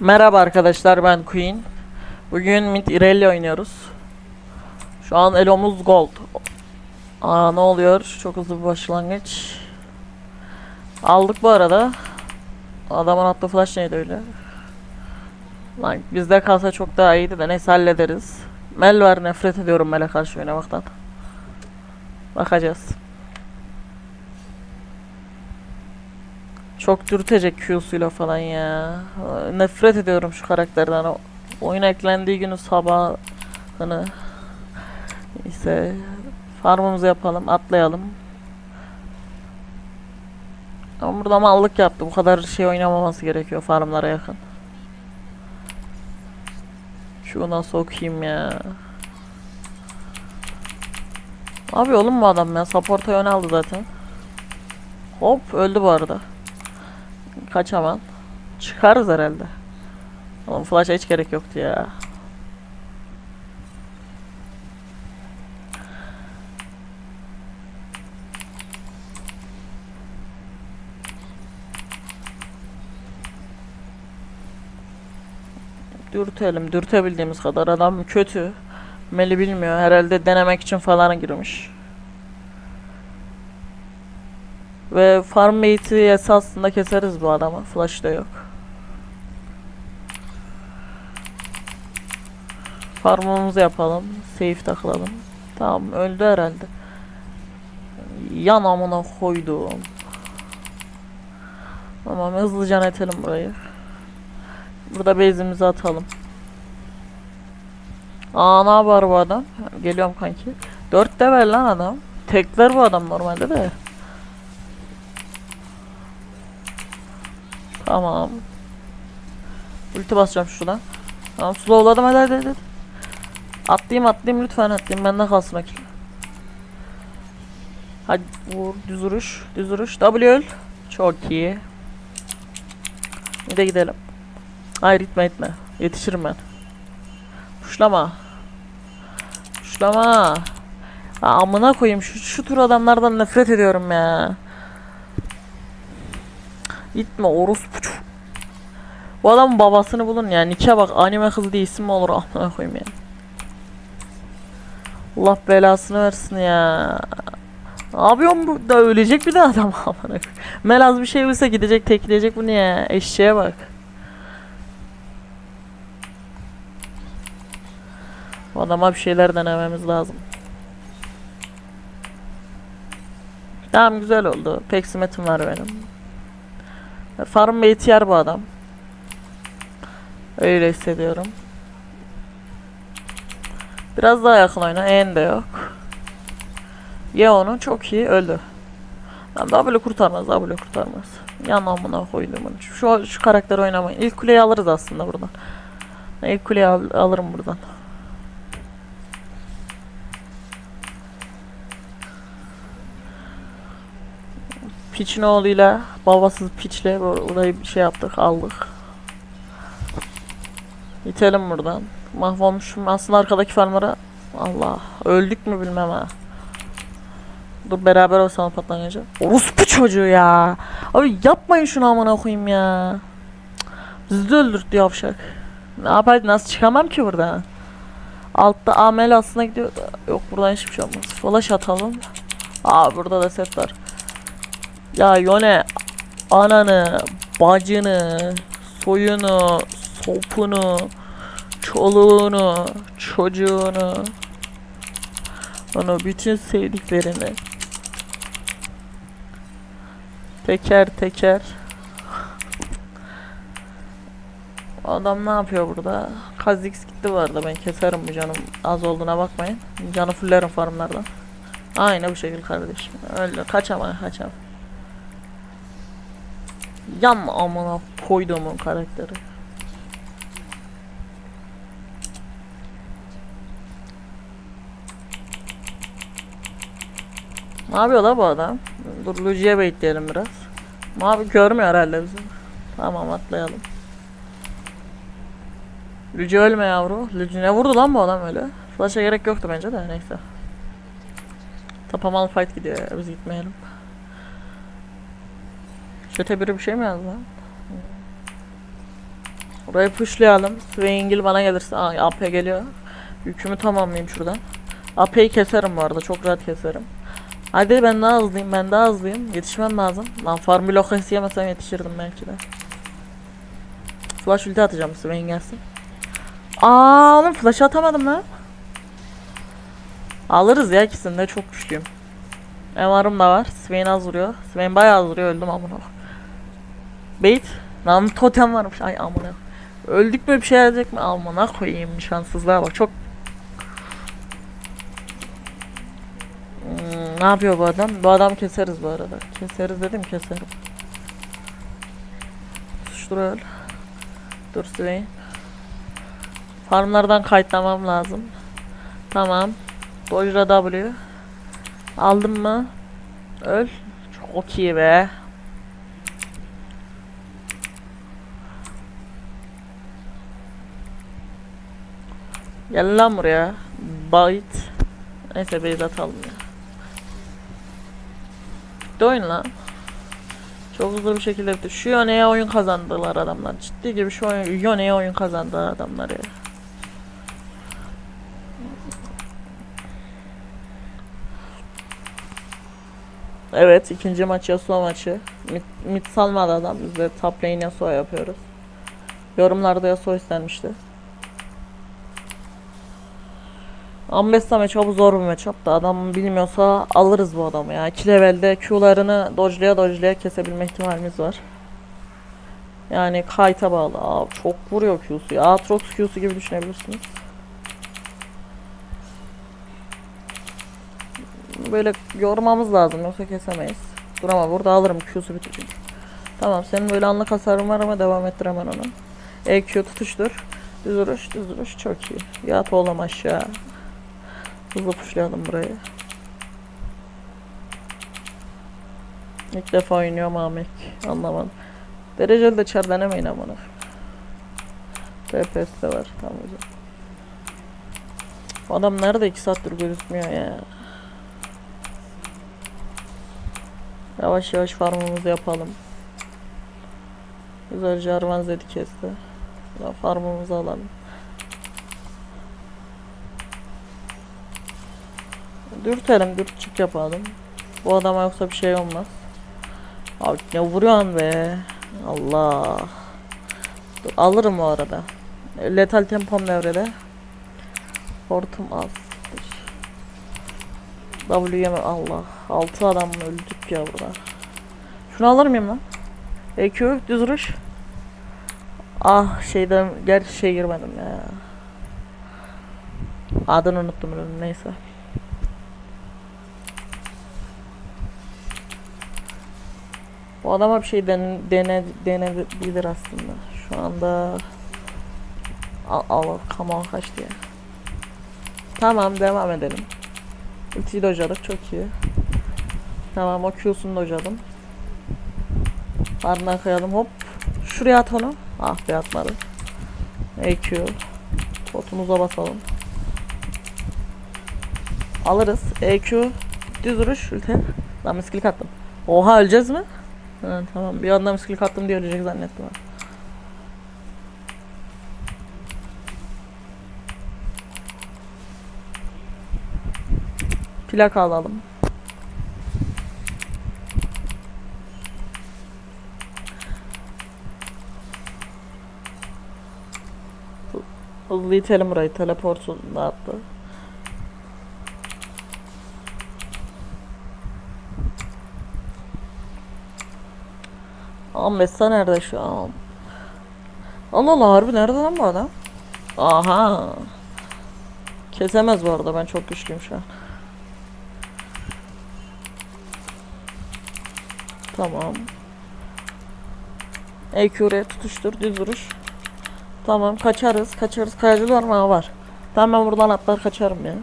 Merhaba arkadaşlar ben Queen. Bugün Mid Irelia oynuyoruz. Şu an elomuz gold. Aa ne oluyor? Çok hızlı bir başlangıç. Aldık bu arada. Adamın attığı flash neydi öyle? Lan bizde kalsa çok daha iyiydi de neyse hallederiz. Mel var nefret ediyorum Mel'e karşı oynamaktan. Bakacağız. Çok dürtecek Q'suyla falan ya. Nefret ediyorum şu karakterden. O oyuna eklendiği günü sabahını. Neyse. Farmımızı yapalım, atlayalım. Ama burada mallık yaptı. Bu kadar şey oynamaması gerekiyor farmlara yakın. Şuna sokayım ya. Abi oğlum bu adam ya. Support'a yön aldı zaten. Hop öldü bu arada. Kaçamam. Çıkarız herhalde. Oğlum flash'a hiç gerek yoktu ya. Dürtelim, dürtebildiğimiz kadar adam kötü. Meli bilmiyor. Herhalde denemek için falan girmiş. Ve farm mate'i esasında keseriz bu adamı. Flash da yok. Farmımızı yapalım. Safe takılalım. Tamam öldü herhalde. Yan amına koydum. Tamam hızlıca netelim burayı. Burada base'imizi atalım. Aa ne yapar bu adam? Geliyorum kanki. 4 level lan adam. Tekler bu adam normalde de. Tamam. Ulti basacağım şuradan. Tamam slowladım hadi hadi hadi. Atlayayım atlayayım lütfen atlayayım bende kalsın o kill. Hadi vur düz vuruş düz vuruş W öl. Çok iyi. Bir de gidelim. Hayır gitme gitme. Yetişirim ben. Puşlama. Puşlama. Aa, amına koyayım şu, şu tür adamlardan nefret ediyorum ya. Gitme orospu Bu adamın babasını bulun ya. Nike bak anime kız diye isim mi olur amına koyayım ya. Allah belasını versin ya. Ne yapıyorsun burada? Ölecek bir de adam amına. Melaz bir şey bilse gidecek tekleyecek bunu ya. Eşeğe bak. Bu adama bir şeyler denememiz lazım. Tamam güzel oldu. Peksimetim var benim. Farm yer bu adam. Öyle hissediyorum. Biraz daha yakın oyna. En de yok. Ye onu. Çok iyi. Öldü. Lan W kurtarmaz. W kurtarmaz. Yan amına koydum onu. Şu, şu karakteri oynamayın. İlk kuleyi alırız aslında buradan. İlk kuleyi al- alırım buradan. Piçin oğluyla babasız piçle bur- burayı şey yaptık aldık. İtelim buradan. Mahvolmuşum aslında arkadaki farmlara. Allah öldük mü bilmem ha. Dur beraber olsam patlanacak. Orospu çocuğu ya. Abi yapmayın şunu amına koyayım ya. Bizi de öldürttü yavşak. Ne yapaydı nasıl çıkamam ki buradan. Altta amel aslında gidiyor. Yok buradan hiçbir şey olmaz. Flash atalım. Aa burada da set var. Ya Yone ananı, bacını, soyunu, sopunu, çoluğunu, çocuğunu, onu bütün sevdiklerini teker teker Adam ne yapıyor burada? Kazix gitti arada ben keserim bu canım az olduğuna bakmayın. Canı fullerim farmlardan. Aynı bu şekilde kardeşim. Öyle kaçama kaçama. Yan amına koyduğumun karakteri. Ne yapıyor la bu adam? Dur Luci'ye bekleyelim biraz. Mavi görmüyor herhalde bizi. Tamam atlayalım. Luci ölme yavru. Luci ne vurdu lan bu adam öyle? Flash'a gerek yoktu bence de neyse. Tapamalı fight gidiyor biz gitmeyelim. Çete biri bir şey mi yazdı lan? Burayı pushlayalım. Swingil bana gelirse. Aa, AP geliyor. Yükümü tamamlayayım şuradan. AP'yi keserim bu arada. Çok rahat keserim. Hadi ben daha hızlıyım. Ben daha hızlıyım. Yetişmem lazım. Lan farm blokası yemesem yetişirdim belki de. Flash ulti atacağım Swain gelsin. Aa oğlum flash atamadım lan. Alırız ya ikisini de çok güçlüyüm. MR'ım da var. Swain az vuruyor. Swain bayağı az vuruyor. Öldüm amına. Bait. Lan totem varmış. Ay amına. Öldük mü bir şey gelecek mi? Amına koyayım şanssızlığa bak. Çok ne yapıyor bu adam? Bu adam keseriz bu arada. Keseriz dedim keserim. Öl. Dur Swain. Farmlardan kayıtlamam lazım. Tamam. Dojra W. Aldım mı? Öl. Çok iyi be. Gel lan buraya. Bite. Neyse base atalım ya. Bitti oyun. Çok hızlı bir şekilde bitti. Şu Yone'ye oyun kazandılar adamlar. Ciddi gibi şu oyun, Yone'ye oyun kazandı adamlar ya. Evet ikinci maç Yasuo maçı. Mid, mid salmadı adam. Biz de top lane Yasuo yapıyoruz. Yorumlarda Yasuo istenmişti. Ambessa matchup'u zor bir matchup'tı. Adam bilmiyorsa alırız bu adamı ya. 2 levelde Q'larını dodge'laya dodge'laya kesebilme ihtimalimiz var. Yani kayta bağlı. Aa, çok vuruyor Q'su ya. Aatrox Q'su gibi düşünebilirsiniz. Böyle yormamız lazım yoksa kesemeyiz. Dur ama burada alırım Q'su bitecek. Tamam senin böyle anlık hasarın var ama devam ettir hemen onu. EQ tutuştur. Düz vuruş, düz vuruş çok iyi. Yat oğlum aşağı. Hızlı pushlayalım burayı. İlk defa oynuyor Mamek. Anlamadım. Dereceli de çar denemeyin amına. TPS de var. Tamam güzel. Adam nerede 2 saattir gözükmüyor ya. Yavaş yavaş farmımızı yapalım. Güzelce Arvan Zed'i kesti. Farmımızı alalım. Dürtelim, dürtçük yapalım. Bu adama yoksa bir şey olmaz. Abi ne vuruyorsun be? Allah. Dur, alırım o arada. Letal tempom devrede. Hortum az. W yeme Allah. Altı adam öldük ya burada. Şunu alır mıyım lan? EQ düz vuruş. Ah şeyden gerçi şey girmedim ya. Adını unuttum neyse. Adama bir şey den, dene, denebilir aslında. Şu anda al, al kamal kaçtı ya. Tamam devam edelim. Ultiyi dojladık çok iyi. Tamam o Q'sunu dojladım. Ardından kayalım hop. Şuraya at onu. Ah be atmadı. EQ. Potumuza basalım. Alırız. EQ. Düz duruş. Ulti. Lan miskilik attım. Oha öleceğiz mi? Tamam. Bir anda miskilik attım diye ölecek zannettim. ha. Plaka alalım. Hızlı itelim burayı. Teleportu dağıttı. Ambessa nerede şu an? Allah Allah harbi nerede lan bu adam? Aha. Kesemez bu arada ben çok güçlüyüm şu an. Tamam. EQ'ye tutuştur düz vuruş. Tamam kaçarız kaçarız kayacı var mı? Var. Tamam ben buradan atlar kaçarım ya.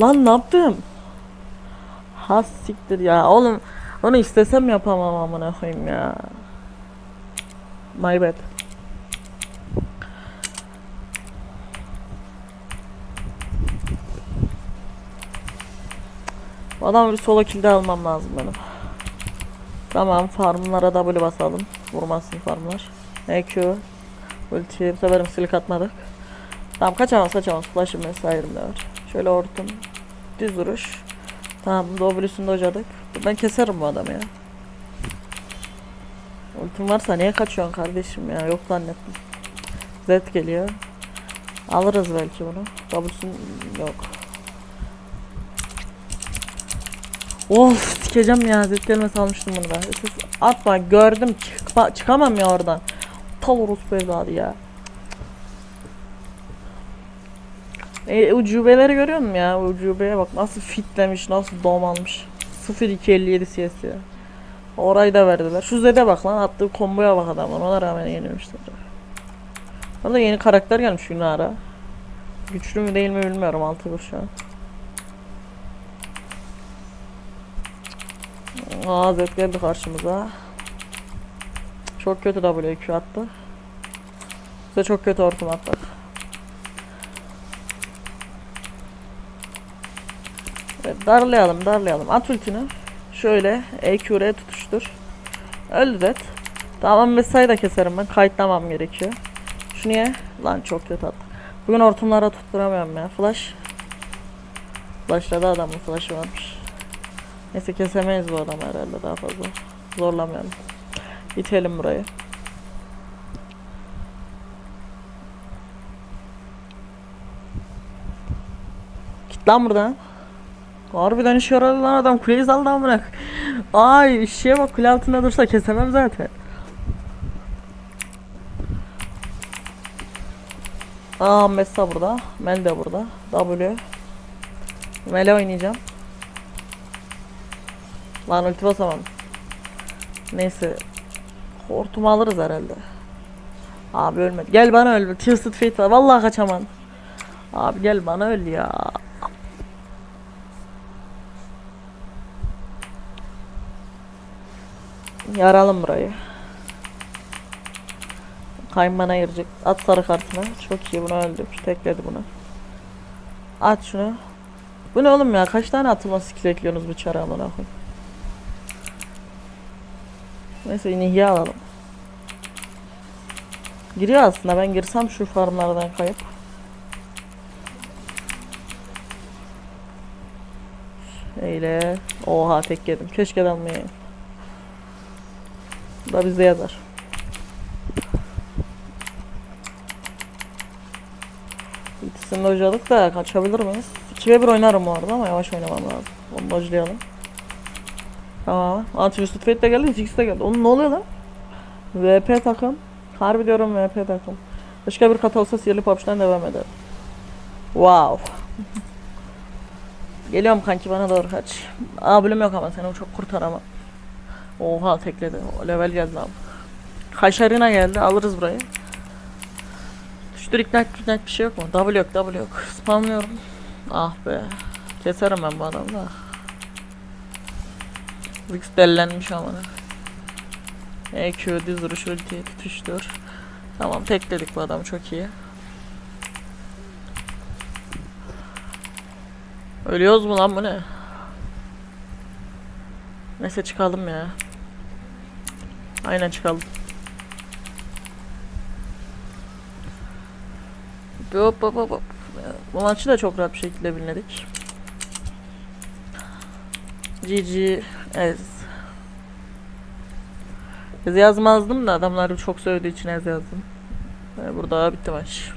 Lan ne yaptım? Ha siktir ya oğlum onu istesem yapamam amına koyayım ya. My bad. Bu adamı bir solo kill'de almam lazım benim. Tamam farmlara W basalım. Vurmasın farmlar. EQ. Ultiye bu sefer misilik atmadık. Tamam kaçamaz kaçamaz. Flash'ım vesaire'm de var. Şöyle ortum. Düz vuruş. Tamam W'sunu da hocadık. Ben keserim bu adamı ya. Ultim varsa niye kaçıyorsun kardeşim ya? Yok zannettim. Z geliyor. Alırız belki bunu. W'sun yok. Of sikeceğim ya. Z gelmesi almıştım bunu. Siz atma gördüm. Çıkma, çıkamam ya oradan. Tal orospu evladı ya. E, ucubeleri görüyor musun ya? Ucubeye bak nasıl fitlemiş, nasıl dom almış. 0-2-57 CS ya. Orayı da verdiler. Şu Zed'e bak lan attığı komboya bak adam. Ona rağmen yenilmişler. Orada yeni karakter gelmiş Yunara. Güçlü mü değil mi bilmiyorum 6 vur şu an. Aa Zed geldi karşımıza. Çok kötü WQ attı. Size çok kötü hortum attı. Darlayalım darlayalım. At ultini. Şöyle EQR'ye tutuştur. Öldü Zed. Tamam mesai da keserim ben. Kayıtlamam gerekiyor. Şu niye? Lan çok kötü attı. Bugün hortumlara tutturamıyorum ya. Flash. Flash'ladı adamın flash'ı varmış. Neyse kesemeyiz bu adamı herhalde daha fazla. Zorlamayalım. İtelim burayı. Git lan buradan. Harbiden işe yaradı lan adam kuleyi saldı amına. Ay işe bak kule altında dursa kesemem zaten. Aa Messa burada. Mel de burada. W. Mel'e oynayacağım. Lan ulti basamam. Neyse. Hortumu alırız herhalde. Abi ölmedi. Gel bana öl. Twisted Fate. Vallahi kaçamam. Abi gel bana öl ya. Yaralım burayı. Kaymana girecek. At sarı kartını. Çok iyi bunu öldüm. Tekledi bunu. At şunu. Bu ne oğlum ya? Kaç tane atılma skill ekliyorsunuz bu çara amına koyayım. Neyse Nihya alalım. Giriyor aslında ben girsem şu farmlardan kayıp. Öyle. Oha tek yedim. Keşke dalmayayım. Da bizde yazar. İkisini hocalık da kaçabilir miyiz? 2 1 oynarım bu arada ama yavaş oynamam lazım. Onu dojlayalım. Tamam. Twisted Fate de geldi, Ziggs de geldi. Oğlum ne oluyor lan? VP takım. Harbi diyorum VP takım. Başka bir kat olsa sihirli popçudan devam eder. Wow. Geliyorum kanki bana doğru kaç. Aa yok ama seni çok kurtaramam. Oha tekledi. Level geldi abi. Kaşarina geldi. Alırız burayı. Düştür ignite ignite bir şey yok mu? W yok W yok. Spamlıyorum. Ah be. Keserim ben bu adamı da. Zix dellenmiş amına. EQ düz duruş ulti tutuştur. Tamam tekledik bu adamı çok iyi. Ölüyoruz mu lan bu ne? Neyse çıkalım ya. Aynen çıkalım. Hop hop hop hop. Maçı da çok rahat bir şekilde binledik. GG Ez. Ez yazmazdım da adamlar çok söylediği için ez yazdım. Ee, Burada bitti maç.